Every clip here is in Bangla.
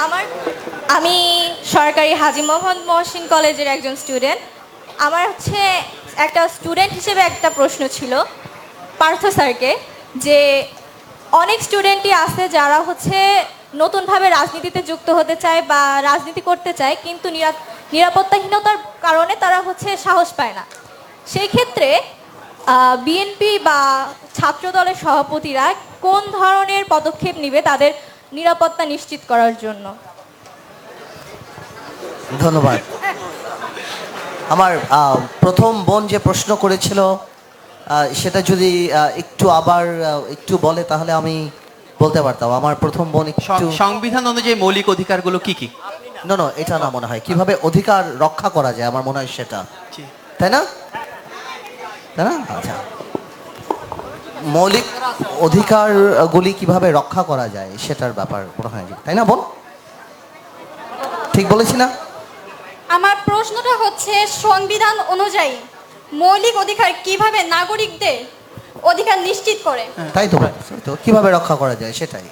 আমার, আমি সরকারি হাজি মোহাম্মদ মহসিন কলেজের একজন স্টুডেন্ট আমার হচ্ছে একটা স্টুডেন্ট হিসেবে একটা প্রশ্ন ছিল পার্থ স্যারকে, যে অনেক স্টুডেন্টই আছে যারা হচ্ছে নতুনভাবে রাজনীতিতে যুক্ত হতে চায় বা রাজনীতি করতে চায়, কিন্তু নিরা- নিরাপত্তাহীনতার কারণে তারা হচ্ছে সাহস পায় না। সেই ক্ষেত্রে বিএনপি বা ছাত্র দলের সভাপতিরা কোন ধরনের পদক্ষেপ নেবে তাদের নিরাপত্তা নিশ্চিত করার জন্য। ধন্যবাদ। আমার প্রথম বোন যে প্রশ্ন করেছিল সেটা যদি একটু আবার একটু বলে তাহলে আমি বলতে পারতাম। আমার প্রথম বোন একটু সংবিধান অনুযায়ী মৌলিক অধিকারগুলো কি কি? না না এটা না মনে হয়। কীভাবে অধিকার রক্ষা করা যায় আমার মনে হয় সেটা। তাই না? তাই না? আচ্ছা। মৌলিক অধিকারগুলি কীভাবে রক্ষা করা যায় সেটার ব্যাপার মনে হয় তাই না বোন? ঠিক বলেছি না? আমার প্রশ্নটা হচ্ছে সংবিধান অনুযায়ী মৌলিক অধিকার কীভাবে নাগরিকদের অধিকার নিশ্চিত করে? তাই তো তো। কীভাবে রক্ষা করা যায় সেটাই।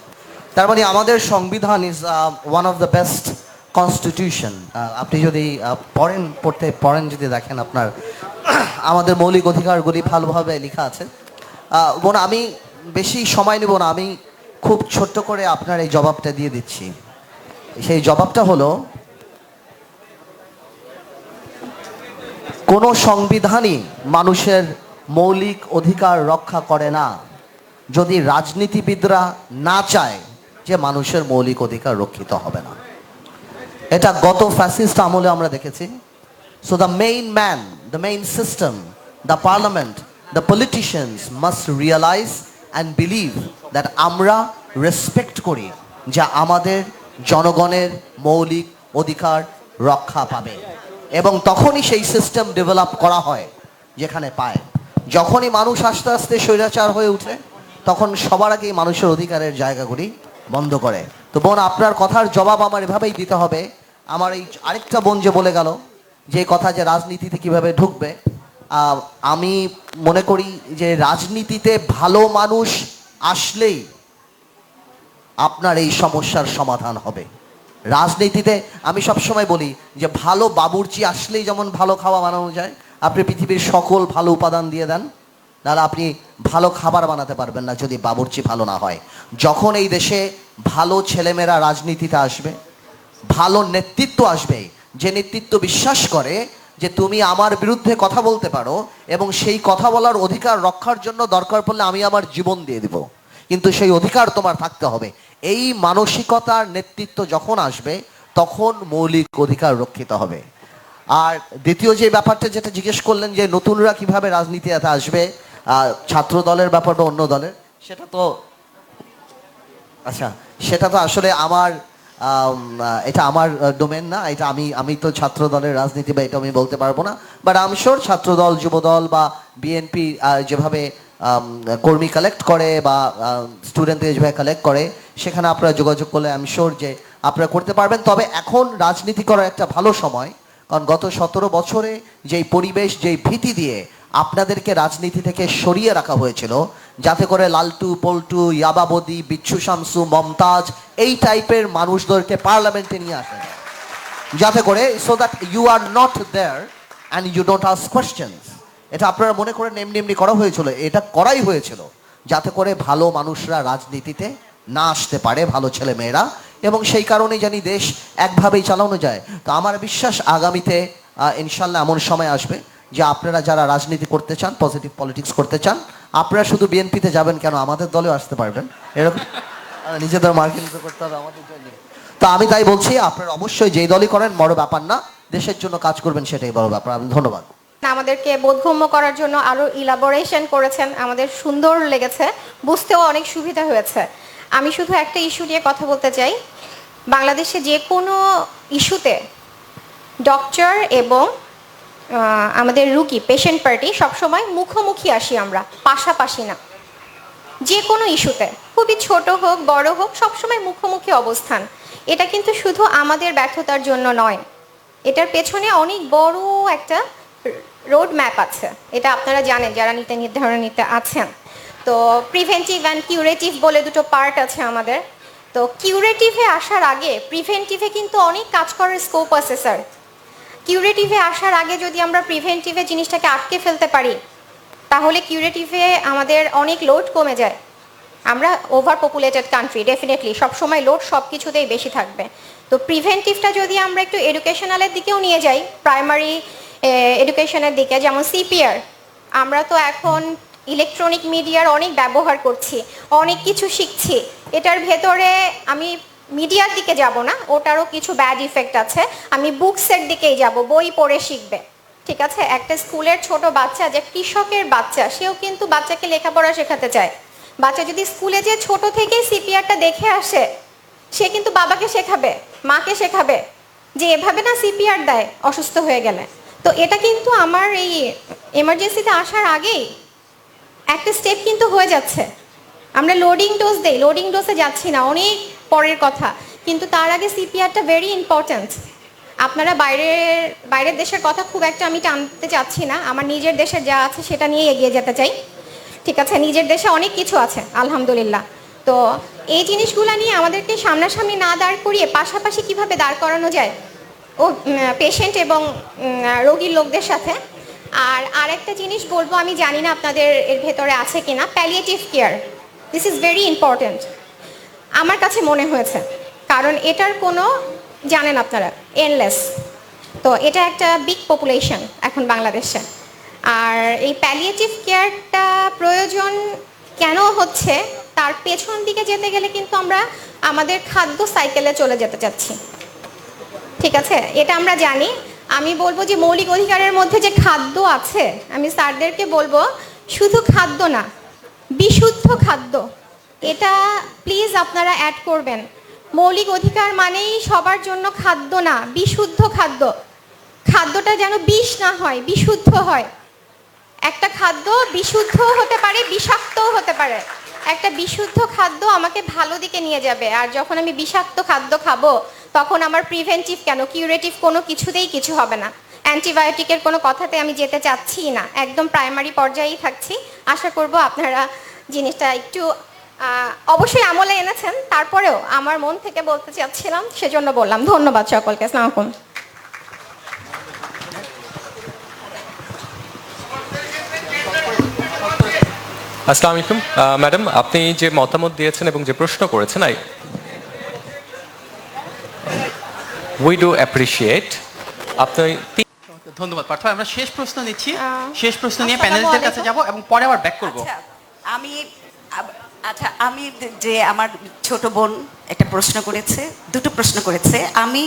তার মানে আমাদের সংবিধান is one of the best constitution আপনি যদি পড়েন পড়তে পড়েন যদি দেখেন আপনার আমাদের মৌলিক অধিকারগুলি ভালোভাবে লেখা আছে। বোন, আমি বেশি সময় নেব না, আমি খুব ছোট্ট করে আপনার এই জবাবটা দিয়ে দিচ্ছি। সেই জবাবটা হলো, কোনো সংবিধানই মানুষের মৌলিক অধিকার রক্ষা করে না। যদি রাজনীতিবিদরা না চায় যে মানুষের মৌলিক অধিকার রক্ষিত হবে না। এটা গত ফ্যাসিস্ট আমলে আমরা দেখেছি। So the main man the main system the parliament the politicians must realise and believe that আমরা রেসপেক্ট করি যা আমাদের জনগণের মৌলিক অধিকার রক্ষা পাবে। এবং তখনই সেই সিস্টেম ডেভেলপ করা হয় যেখানে পায়। যখনই মানুষ আস্তে আস্তে স্বৈরাচার হয়ে ওঠে তখন সবার আগেই মানুষের অধিকারের জায়গাগুলি বন্ধ করে। তো বোন, আপনার কথার জবাব আমার এভাবেই দিতে হবে। আমার এই আরেকটা বোন যে বলে গেল, যে কথা যে রাজনীতিতে কীভাবে ঢুকবে আমি মনে করি যে রাজনীতিতে ভালো মানুষ আসলেই আপনার এই সমস্যার সমাধান হবে। রাজনীতিতে আমি সবসময় বলি যে ভালো বাবুর্চি আসলেই যেমন ভালো খাওয়া বানানো যায়, আপনি পৃথিবীর সকল ভালো উপাদান দিয়ে দেন তাহলে আপনি ভালো খাবার বানাতে পারবেন না যদি বাবুর্চি ভালো না হয়। যখন এই দেশে ভালো ছেলেমেয়েরা রাজনীতিতে আসবে, ভালো নেতৃত্ব আসবে, যে নেতৃত্ব বিশ্বাস করে যে তুমি আমার বিরুদ্ধে কথা বলতে পারো এবং সেই কথা বলার অধিকার রক্ষার জন্য দরকার পড়লে আমি আমার জীবন দিয়ে দিব। কিন্তু সেই অধিকার তোমার থাকতে হবে। এই মানসিকতার নেতৃত্ব যখন আসবে, তখন মৌলিক অধিকার রক্ষিত হবে। আর দ্বিতীয় যে ব্যাপারটা যেটা জিজ্ঞেস করলেন যে নতুনরা কীভাবে রাজনীতিতে আসবে ছাত্র দলের ব্যাপার বা অন্য দলের, সেটা তো আচ্ছা সেটা তো আসলে আমার এটা আমার ডোমেন না, এটা আমি আমি তো ছাত্র দলের রাজনীতি বা এটা আমি বলতে পারব না। বাট আম শিওর ছাত্র দল যুব দল বা বিএনপি যেভাবে কর্মী কালেক্ট করে বা স্টুডেন্টদের যেভাবে কালেক্ট করে, সেখানে আপনারা যোগাযোগ করলে আমি শিওর যে আপনারা করতে পারবেন। তবে এখন রাজনীতি করার একটা ভালো সময়, কারণ গত সতেরো বছরে যেই পরিবেশ, যেই ভীতি দিয়ে আপনাদেরকে রাজনীতি থেকে সরিয়ে রাখা হয়েছিল যাতে করে লালটু, পল্টু ইয়াবাবদি বিচ্ছু শামসু, মমতাজ, এই টাইপের মানুষদেরকে পার্লামেন্টে নিয়ে আসা। যায় যাতে করে so that you are not there and you don't ask questions এটা আপনারা মনে করেন এমনি এমনি করা হয়েছিল, এটা করাই হয়েছিল। যাতে করে ভালো মানুষরা রাজনীতিতে না আসতে পারে, ভালো ছেলে মেয়েরা এবং সেই কারণে জানি দেশ একভাবেই চালানো যায়। তো আমার বিশ্বাস আগামীতে ইনশাল্লাহ এমন সময় আসবে যে আপনারা যারা রাজনীতি করতে চান পজিটিভ পলিটিক্স করতে চান আপনারা শুধু বিএনপিতে যাবেন কেন? আমাদের দলেও আসতে পারবেন। এরকম? নিজেদের মার্কিং করতে হবে আমাদের জন্য। তো আমি তাই বলছি, আপনারা অবশ্যই যেই দলই করেন, বড় ব্যাপার না। দেশের জন্য কাজ করবেন সেটাই বড় ব্যাপার। আমি ধন্যবাদ। আমাদেরকে বোধগম্য করার জন্য আরও ইলাবোরেশন করেছেন। আমাদের সুন্দর লেগেছে। বুঝতেও অনেক সুবিধা হয়েছে। আমি শুধু একটা ইস্যু নিয়ে কথা বলতে চাই। বাংলাদেশে যে কোনো ইস্যুতে ডক্টর এবং আমাদের রুগী পেশেন্ট পার্টি সবসময় মুখোমুখি আসি আমরা, পাশাপাশি না। যে কোনো ইস্যুতে, খুবই ছোট হোক, বড় হোক, সবসময় মুখোমুখি অবস্থান। এটা কিন্তু শুধু আমাদের ব্যর্থতার জন্য নয়, এটার পেছনে অনেক বড় একটা রোড ম্যাপ আছে। এটা আপনারা জানেন, যারা নিতে নির্ধারণ নিতে আছেন। তো প্রিভেন্টিভ অ্যান্ড কিউরেটিভ বলে দুটো পার্ট আছে আমাদের। তো কিউরেটিভে আসার আগে প্রিভেন্টিভে কিন্তু অনেক কাজ করার স্কোপ আছে স্যার কিউরেটিভে আসার আগে যদি আমরা প্রিভেন্টিভে জিনিসটাকে আটকে ফেলতে পারি, তাহলে কিউরেটিভে আমাদের অনেক লোড কমে যায়। আমরা ওভার পপুলেটেড কান্ট্রি ডেফিনেটলি সবসময় লোড সব কিছুতেই বেশি থাকবে। তো প্রিভেন্টিভটা যদি আমরা একটু এডুকেশনালের দিকেও নিয়ে যাই প্রাইমারি এডুকেশনের দিকে, যেমন সিপিআর আমরা তো এখন ইলেকট্রনিক মিডিয়ার অনেক ব্যবহার করছি, অনেক কিছু শিখছি। এটার ভেতরে আমি মিডিয়ার দিকে যাব না, ওটারও কিছু ব্যাড ইফেক্ট আছে। আমি বুকসের দিকেই যাব, বই পড়ে শিখবে, ঠিক আছে? একটা স্কুলের ছোট বাচ্চা, যে কৃষকের বাচ্চা, সেও কিন্তু বাচ্চাকে লেখাপড়া শেখাতে চায়। বাচ্চা যদি স্কুলে যে ছোট থেকেই সিপিআরটা দেখে আসে, সে কিন্তু বাবাকে শেখাবে, মাকে শেখাবে, যে এভাবে না সিপিআর দেয়, অসুস্থ হয়ে গেলে। তো এটা কিন্তু আমার এই এমার্জেন্সিতে আসার আগেই একটা স্টেপ কিন্তু হয়ে যাচ্ছে। আমরা লোডিং ডোজ দেই লোডিং ডোজে যাচ্ছি না, অনেক পরের কথা। কিন্তু তার আগে সিপিআরটা ভেরি ইম্পর্ট্যান্ট আপনারা বাইরের বাইরের দেশের কথা খুব একটা আমি টানতে চাচ্ছি না। আমার নিজের দেশে যা আছে সেটা নিয়ে এগিয়ে যেতে চাই। ঠিক আছে, নিজের দেশে অনেক কিছু আছে, আলহামদুলিল্লাহ। তো এই জিনিসগুলো নিয়ে আমাদেরকে সামনাসামনি না দাঁড় করিয়ে পাশাপাশি কীভাবে দাঁড় করানো যায়? ও পেশেন্ট এবং রোগীর লোকদের সাথে। আর আরেকটা জিনিস বলব, আমি জানি না আপনাদের এর ভেতরে আছে কিনা। Palliative care this is very important আমার কাছে মনে হয়েছে। কারণ এটার কোনো, জানেন আপনারা এনলেস তো এটা একটা বিগ পপুলেশন এখন বাংলাদেশে। আর এই প্যালিয়েটিভ কেয়ারটা প্রয়োজন কেন হচ্ছে, তার পেছন দিকে যেতে গেলে কিন্তু আমরা আমাদের খাদ্য সাইকেলে চলে যেতে চাচ্ছি। ঠিক আছে? এটা আমরা জানি। আমি বলব যে মৌলিক অধিকারের মধ্যে যে খাদ্য আছে, আমি স্যারদেরকে বলব, শুধু খাদ্য না, বিশুদ্ধ খাদ্য এটা প্লিজ আপনারা অ্যাড করবেন। মৌলিক অধিকার মানেই সবার জন্য খাদ্য না, বিশুদ্ধ খাদ্য। খাদ্যটা যেন বিষ না হয়, বিশুদ্ধ হয়। একটা খাদ্য বিশুদ্ধ হতে পারে, বিষাক্তও হতে পারে। একটা বিশুদ্ধ খাদ্য আমাকে ভালো দিকে নিয়ে যাবে, আর যখন আমি বিষাক্ত খাদ্য খাব, তখন আমার প্রিভেন্টিভ কেন কিউরেটিভ কোনো কিছুতেই কিছু হবে না। অ্যান্টিবায়োটিকের কোনো কথাতে আমি যেতে চাচ্ছি না, একদম প্রাইমারি পর্যায়েই থাকছি। আশা করব আপনারা জিনিসটা একটু অবশ্যই আমলে এনেছেন তারপরেও আমার মন থেকে বলতে চাচ্ছিলাম সেজন্য বললাম। ধন্যবাদ সকলকে আসসালামু আলাইকুম। আসসালামু আলাইকুম। ম্যাডাম আপনি যে মতামত দিয়েছেন এবং যে প্রশ্ন করেছেন আই উই ডু অ্যাপ্রিসিয়েট আপনি ধন্যবাদ পার্থ আমরা শেষ প্রশ্ন নিচ্ছি। শেষ প্রশ্ন নিয়ে প্যানেলিস্টদের কাছে। যাব এবং পরে আবার ব্যাক করব। আচ্ছা আমি আচ্ছা আমি যে আমার ছোট বোন একটা প্রশ্ন করেছে দুটো প্রশ্ন করেছে। আমি